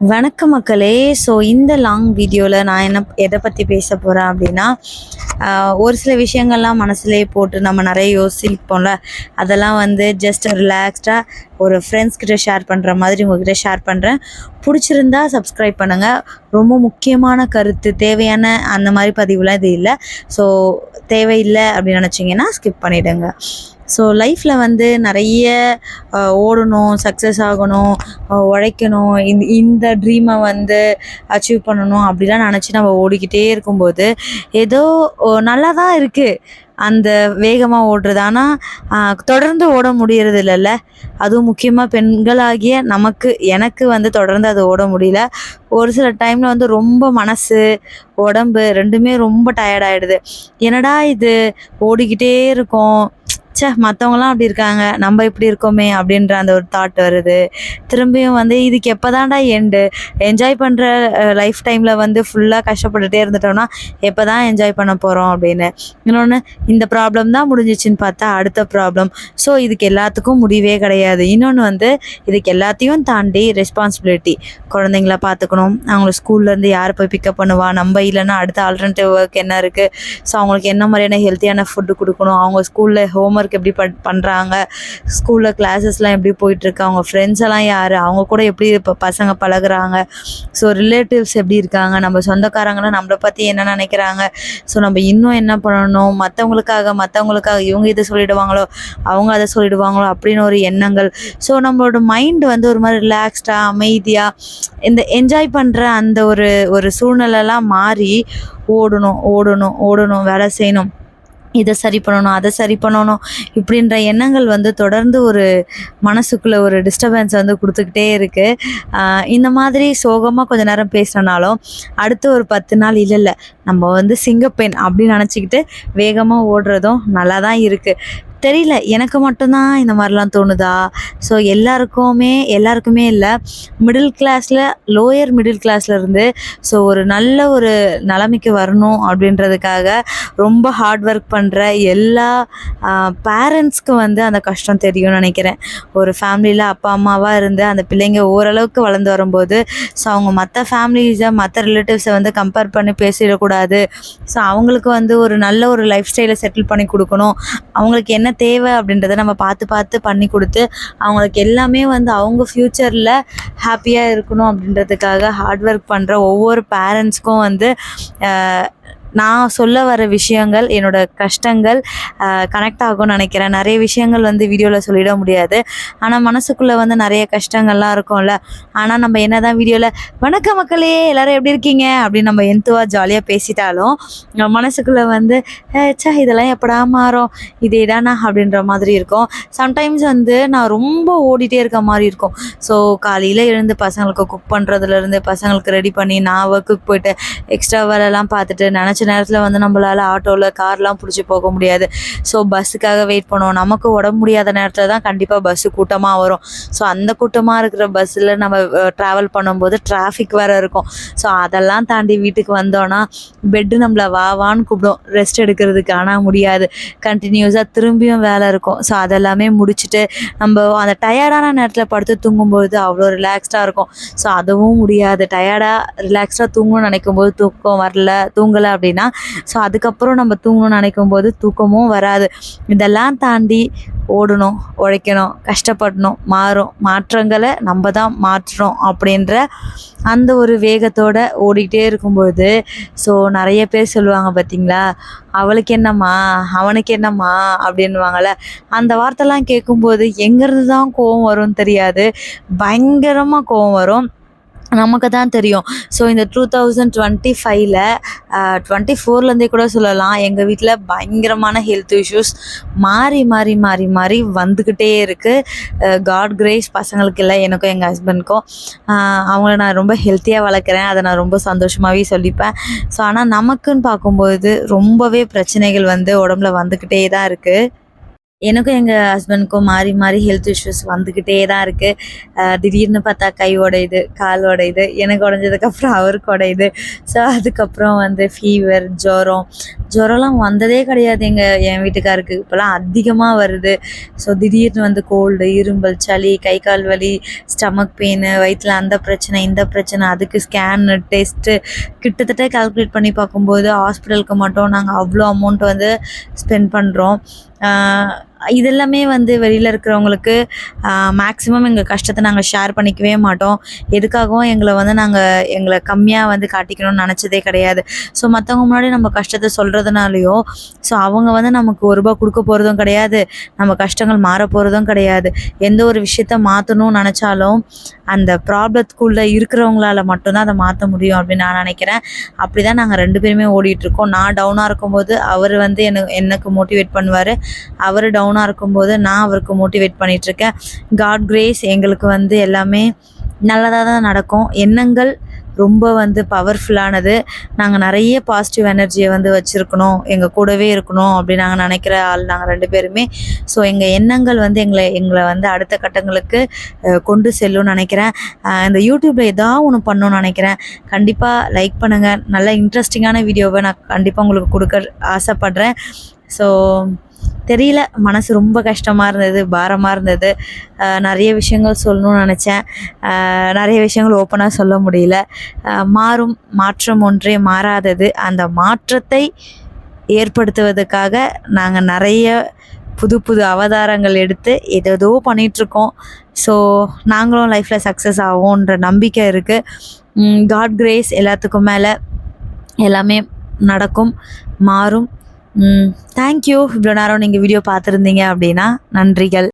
வணக்கம் மக்களே. ஸோ இந்த லாங் வீடியோவில் நான் என்ன எதை பற்றி பேச போகிறேன் அப்படின்னா ஒரு சில விஷயங்கள்லாம் மனசுலேயே போட்டு நம்ம நிறைய யோசிப்போம்ல. அதெல்லாம் வந்து ஜஸ்ட் ரிலாக்ஸ்டாக ஒரு ஃப்ரெண்ட்ஸ் கிட்ட ஷேர் பண்ணுற மாதிரி உங்ககிட்ட ஷேர் பண்ணுறேன் பிடிச்சிருந்தா சப்ஸ்கிரைப் பண்ணுங்கள் ரொம்ப முக்கியமான கருத்து தேவையான அந்த மாதிரி பதிவுலாம் இது இல்லை. ஸோ தேவையில்லை அப்படின்னு நினச்சிங்கன்னா ஸ்கிப் பண்ணிவிடுங்க ஸோ லைஃப்பில் வந்து நிறைய ஓடணும் சக்ஸஸ் ஆகணும் உழைக்கணும் இந்த இந்த ட்ரீமை வந்து அச்சீவ் பண்ணணும் அப்படிலாம் நினச்சி நம்ம ஓடிக்கிட்டே இருக்கும்போது ஏதோ நல்லா தான் இருக்குது அந்த வேகமாக ஓடுறது. ஆனால் தொடர்ந்து ஓட முடியறது இல்லைல்ல அதுவும் முக்கியமாக பெண்களாகிய நமக்கு எனக்கு வந்து தொடர்ந்து அது ஓட முடியல. ஒரு சில டைமில் வந்து ரொம்ப மனசு உடம்பு ரெண்டுமே ரொம்ப டயர்டாயிடுது என்னடா இது? ஓடிக்கிட்டே இருக்கோம். சே மற்றவங்களாம் அப்படி இருக்காங்க. நம்ம இப்படி இருக்கோமே அப்படின்ற அந்த ஒரு தாட் வருது. திரும்பியும் வந்து இதுக்கு எப்போ தான்டா எண்டு என்ஜாய் பண்ணுற லைஃப் டைமில் வந்து ஃபுல்லாக கஷ்டப்பட்டுட்டே இருந்துட்டோம்னா எப்போ தான் என்ஜாய் பண்ண போகிறோம் அப்படின்னு. இன்னொன்று இந்த ப்ராப்ளம் தான் முடிஞ்சிச்சின்னு பார்த்தா அடுத்த ப்ராப்ளம் ஸோ இதுக்கு எல்லாத்துக்கும் முடிவே கிடையாது. இன்னொன்று வந்து இதுக்கு எல்லாத்தையும் தாண்டி ரெஸ்பான்சிபிலிட்டி குழந்தைங்கள பார்த்துக்கணும். அவங்கள ஸ்கூல்லேருந்து யார் போய் பிக்கப் பண்ணுவா? நம்ம இல்லைன்னா அடுத்த ஆல்டர்னேட்டிவ் ஒர்க் என்ன இருக்குது ஸோ அவங்களுக்கு என்ன மாதிரியான ஹெல்த்தியான ஃபுட்டு கொடுக்கணும்? அவங்க ஸ்கூலில் ஹோம் ஒர்க் ஒர்க் எப்படி ப பண்ணுறாங்க ஸ்கூலில் கிளாஸஸ்லாம் எப்படி போயிட்டுருக்கு அவங்க ஃப்ரெண்ட்ஸ் எல்லாம் யார் அவங்க கூட எப்படி இப்போ பசங்க பழகுறாங்க ஸோ ரிலேட்டிவ்ஸ் எப்படி இருக்காங்க நம்ம சொந்தக்காரங்களாம் நம்மளை பற்றி என்ன நினைக்கிறாங்க ஸோ நம்ம இன்னும் என்ன பண்ணணும் மற்றவங்களுக்காக மற்றவங்களுக்காக இவங்க இதை சொல்லிடுவாங்களோ அவங்க அதை சொல்லிடுவாங்களோ அப்படின்னு ஒரு எண்ணங்கள் ஸோ நம்மளோட மைண்ட் வந்து ஒரு மாதிரி ரிலாக்ஸ்டாக அமைதியாக இந்த என்ஜாய் பண்ணுற அந்த ஒரு ஒரு சூழ்நிலைலாம் மாறி ஓடணும் ஓடணும் ஓடணும் வேலை செய்யணும். இதை சரி பண்ணணும் அதை சரி பண்ணணும் இப்படின்ற எண்ணங்கள் வந்து தொடர்ந்து ஒரு மனசுக்குள்ளே ஒரு டிஸ்டர்பன்ஸ் வந்து கொடுத்துக்கிட்டே இருக்குது இந்த மாதிரி சோகமாக கொஞ்ச நேரம் பேசினாலும் அடுத்து ஒரு பத்து நாள் இல்லை இல்லை நம்ம வந்து சிங்கப்பெண் அப்படின்னு நினச்சிக்கிட்டு வேகமாக ஓடுறதும் நல்லா தான் இருக்குது தெரியல. எனக்கு மட்டும்தான் இந்த மாதிரிலாம் தோணுதா? ஸோ எல்லாருக்குமே எல்லாருக்குமே இல்லை. மிடில் கிளாஸில் லோயர் மிடில் கிளாஸில் இருந்து ஸோ ஒரு நல்ல ஒரு நிலைமைக்கு வரணும் அப்படின்றதுக்காக ரொம்ப ஹார்ட் ஒர்க் பண்ணுற எல்லா பேரண்ட்ஸ்க்கு வந்து அந்த கஷ்டம் தெரியும்னு நினைக்கிறேன். ஒரு ஃபேமிலியில் அப்பா அம்மாவாக இருந்து அந்த பிள்ளைங்க ஓரளவுக்கு வளர்ந்து வரும்போது ஸோ அவங்க மற்ற ஃபேமிலிஸை மற்ற ரிலேட்டிவ்ஸை வந்து கம்பேர் பண்ணி பேசிடக்கூடாது. ஸோ அவங்களுக்கு வந்து ஒரு நல்ல ஒரு லைஃப் ஸ்டைலை செட்டில் பண்ணி கொடுக்கணும். அவங்களுக்கு என்ன தேவை அப்படின்றத நம்ம பார்த்து பார்த்து பண்ணி கொடுத்து அவங்களுக்கு எல்லாமே வந்து அவங்க ஃப்யூச்சரில் ஹாப்பியாக இருக்கணும் அப்படின்றதுக்காக ஹார்ட் ஒர்க் பண்ணுற ஒவ்வொரு பேரண்ட்ஸ்க்கும் வந்து நான் சொல்ல வர விஷயங்கள் என்னோட கஷ்டங்கள் கனெக்ட் ஆகும்னு நினைக்கிறேன். நிறைய விஷயங்கள் வந்து வீடியோவில் சொல்லிட முடியாது. ஆனால் மனசுக்குள்ளே வந்து நிறைய கஷ்டங்கள்லாம் இருக்கும்ல. ஆனால் நம்ம என்ன தான் வீடியோவில் வணக்க மக்களே எல்லோரும் எப்படி இருக்கீங்க? அப்படின்னு நம்ம எந்துவா ஜாலியாக பேசிட்டாலும் மனசுக்குள்ளே வந்து "ஏ, இதெல்லாம் எப்படா மாறும்? இதே தானா அப்படின்ற மாதிரி இருக்கும். சம்டைம்ஸ் வந்து நான் ரொம்ப ஓடிட்டே இருக்க மாதிரி இருக்கும். ஸோ காலையில் எழுந்து பசங்களுக்கு குக் பண்ணுறதுலேருந்து பசங்களுக்கு ரெடி பண்ணி நான் ஒர்க்குக்கு போயிட்டு எக்ஸ்ட்ரா வேலைலாம் பார்த்துட்டு நினச்சி நேரத்தில் வந்து நம்மளால் ஆட்டோவில் கார்லாம் பிடிச்சி போக முடியாது. ஸோ பஸ்ஸுக்காக வெயிட் பண்ணுவோம். நமக்கு உடம்பு முடியாத நேரத்தில் தான் கண்டிப்பாக பஸ்ஸு கூட்டமாக வரும். ஸோ அந்த கூட்டமாக இருக்கிற பஸ்ஸில் நம்ம ட்ராவல் பண்ணும்போது டிராஃபிக் வேறு இருக்கும். ஸோ அதெல்லாம் தாண்டி வீட்டுக்கு வந்தோன்னா பெட்டு நம்மளை வா வான்னு கூப்பிடும். ரெஸ்ட் எடுக்கிறதுக்கு ஆனால் முடியாது. கண்டினியூஸாக திரும்பியும் வேலை இருக்கும். ஸோ அதெல்லாமே முடிச்சுட்டு நம்ம அந்த டயர்டான நேரத்தில் படுத்து தூங்கும்போது அவ்வளோ ரிலாக்ஸ்டாக இருக்கும். ஸோ அதுவும் முடியாது. டயர்டாக ரிலாக்ஸ்டாக தூங்கணும்னு நினைக்கும் போது தூக்கம் வரல தூங்கலை அப்படின்னா ஸோ அதுக்கப்புறம் நம்ம தூங்கணும்னு நினைக்கும் போது தூக்கமும் வராது. இதெல்லாம் தாண்டி ஓடணும் உழைக்கணும் கஷ்டப்படணும் மாறும். மாற்றங்களை நம்ம தான் மாற்றுறோம் அப்படின்ற அந்த ஒரு வேகத்தோட ஓடிக்கிட்டே இருக்கும்பொழுது ஸோ நிறைய பேர் சொல்லுவாங்க பார்த்தீங்களா அவளுக்கு என்னம்மா அவனுக்கு என்னம்மா? அப்படின்னுவாங்கள்ல அந்த வார்த்தைலாம் கேட்கும்போது எங்கேருந்து தான் கோவம் வரும்னு தெரியாது. பயங்கரமாக கோவம் வரும். நமக்கு தான் தெரியும். ஸோ இந்த டூ தௌசண்ட் டுவெண்ட்டி ஃபைவ்ல டுவெண்ட்டி ஃபோர்லேருந்தே கூட சொல்லலாம். எங்கள் வீட்டில் பயங்கரமான ஹெல்த் இஷ்யூஸ் மாறி மாறி மாறி மாறி வந்துக்கிட்டே இருக்குது காட் கிரேஸ் பசங்களுக்கு இல்லை எனக்கும் எங்கள் ஹஸ்பண்ட்க்கும் அவங்கள நான் ரொம்ப ஹெல்த்தியாக வளர்க்குறேன். அதை நான் ரொம்ப சந்தோஷமாகவே சொல்லிப்பேன். ஸோ ஆனால் நமக்குன்னு பார்க்கும்போது ரொம்பவே பிரச்சனைகள் வந்து உடம்புல வந்துக்கிட்டே தான் இருக்குது எனக்கும் எங்கள் ஹஸ்பண்டுக்கும் மாறி மாறி ஹெல்த் இஷ்யூஸ் வந்துக்கிட்டே தான் இருக்குது திடீர்னு பார்த்தா கை உடையுது கால் உடையுது எனக்கு உடஞ்சதுக்கப்புறம் அவருக்கு உடையுது ஸோ அதுக்கப்புறம் வந்து ஃபீவர் ஜுரம். ஜுரம்லாம் வந்ததே கிடையாது எங்கள் என் வீட்டுக்காருக்கு. இப்போலாம் அதிகமாக வருது. ஸோ திடீர்னு வந்து கோல்டு இரும்பல் சளி கை கால் வலி ஸ்டமக் பெயின் வயிற்றில் அந்த பிரச்சனை இந்த பிரச்சனை அதுக்கு ஸ்கேனு டெஸ்ட்டு கிட்டத்தட்ட கால்குலேட் பண்ணி பார்க்கும்போது ஹாஸ்பிட்டலுக்கு மட்டும் நாங்கள் அவ்வளோ அமௌண்ட் வந்து ஸ்பெண்ட் பண்ணுறோம் இதெல்லாமே வந்து வெளியில் இருக்கிறவங்களுக்கு மேக்ஸிமம் எங்கள் கஷ்டத்தை நாங்கள் ஷேர் பண்ணிக்கவே மாட்டோம். எதுக்காகவும் எங்களை வந்து நாங்கள் எங்களை கம்மியாக வந்து காட்டிக்கணும்னு நினச்சதே கிடையாது. ஸோ மற்றவங்க முன்னாடி நம்ம கஷ்டத்தை சொல்கிறதுனாலையோ ஸோ அவங்க வந்து நமக்கு ஒரு ரூபா கொடுக்க போகிறதும் கிடையாது. நம்ம கஷ்டங்கள் மாற போகிறதும் கிடையாது. எந்த ஒரு விஷயத்த மாற்றணும்னு நினச்சாலும் அந்த ப்ராப்ளத்துக்குள்ளே இருக்கிறவங்களால மட்டும்தான் அதை மாற்ற முடியும் அப்படின்னு நான் நினைக்கிறேன். அப்படி தான் நாங்கள் ரெண்டு பேருமே ஓடிட்டுருக்கோம் நான் டவுனாக இருக்கும்போது அவர் வந்து எனக்கு எனக்கு மோட்டிவேட் பண்ணுவார். அவர் டவுன் டவுனாக இருக்கும்போது நான் அவருக்கு மோட்டிவேட் பண்ணிகிட்ருக்கேன் காட் கிரேஸ் எங்களுக்கு வந்து எல்லாமே நல்லதாக தான் நடக்கும். எண்ணங்கள் ரொம்ப வந்து பவர்ஃபுல்லானது நாங்கள் நிறைய பாசிட்டிவ் எனர்ஜியை வந்து வச்சுருக்கணும். எங்கள் கூடவே இருக்கணும் அப்படி நாங்கள் நினைக்கிற ஆள் நாங்கள் ரெண்டு பேருமே. ஸோ எங்கள் எண்ணங்கள் வந்து எங்களை எங்களை வந்து அடுத்த கட்டங்களுக்கு கொண்டு செல்லும்னு நினைக்கிறேன். இந்த யூடியூப்பில் ஏதாவது ஒன்று பண்ணணும்னு நினைக்கிறேன். கண்டிப்பாக லைக் பண்ணுங்கள் நல்ல இன்ட்ரெஸ்டிங்கான வீடியோவை நான் கண்டிப்பாக உங்களுக்கு கொடுக்க ஆசைப்பட்றேன். ஸோ தெரியல. மனசு ரொம்ப கஷ்டமாக இருந்தது பாரமாக இருந்தது. நிறைய விஷயங்கள் சொல்லணும்னு நினச்சேன். நிறைய விஷயங்கள் ஓப்பனாக சொல்ல முடியல. மாறும் மாற்றம் ஒன்றே மாறாதது. அந்த மாற்றத்தை ஏற்படுத்துவதற்காக நாங்கள் நிறைய புது புது அவதாரங்கள் எடுத்து ஏதேதோ பண்ணிகிட்ருக்கோம் ஸோ நாங்களும் லைஃப்பில் சக்ஸஸ் ஆகும்ன்ற நம்பிக்கை இருக்குது காட் கிரேஸ் எல்லாத்துக்கும் மேலே எல்லாமே நடக்கும் மாறும். தேங்க்யூ இவ்வளோ நேரம் நீங்கள் வீடியோ பார்த்துருந்தீங்க அப்படின்னா நன்றிகள்.